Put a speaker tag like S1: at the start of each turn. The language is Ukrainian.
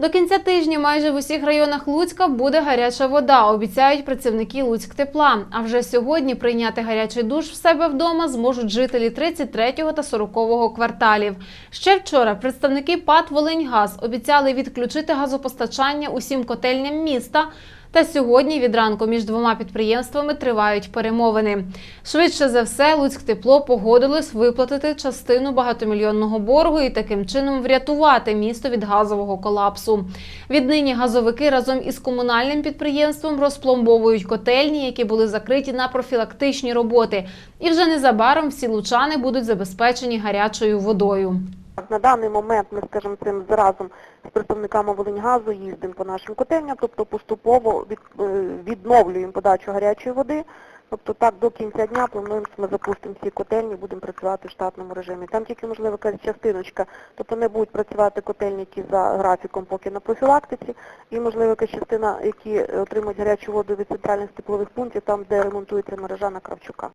S1: До кінця тижня майже в усіх районах Луцька буде гаряча вода, обіцяють працівники Луцьктепла. А вже сьогодні прийняти гарячий душ в себе вдома зможуть жителі 33-го та 40-го кварталів. Ще вчора представники ПАТ «Волиньгаз» обіцяли відключити газопостачання усім котельням міста. Та сьогодні від ранку між двома підприємствами тривають перемовини. Швидше за все, Луцьктепло погодилось виплатити частину багатомільйонного боргу і таким чином врятувати місто від газового колапсу. Віднині газовики разом із комунальним підприємством розпломбовують котельні, які були закриті на профілактичні роботи. І вже незабаром всі лучани будуть забезпечені гарячою водою.
S2: На даний момент ми, скажімо, цим разом з представниками Волиньгазу їздимо по нашим котельням, тобто поступово е, відновлюємо подачу гарячої води. Тобто так до кінця дня плануємо, що ми запустимо всі котельні, будемо працювати в штатному режимі. Там тільки можливо якась частиночка, тобто не будуть працювати котельні, які за графіком поки на профілактиці, і можливо якась частина, які отримують гарячу воду від центральних теплових пунктів, там де ремонтується мережа на Кравчука.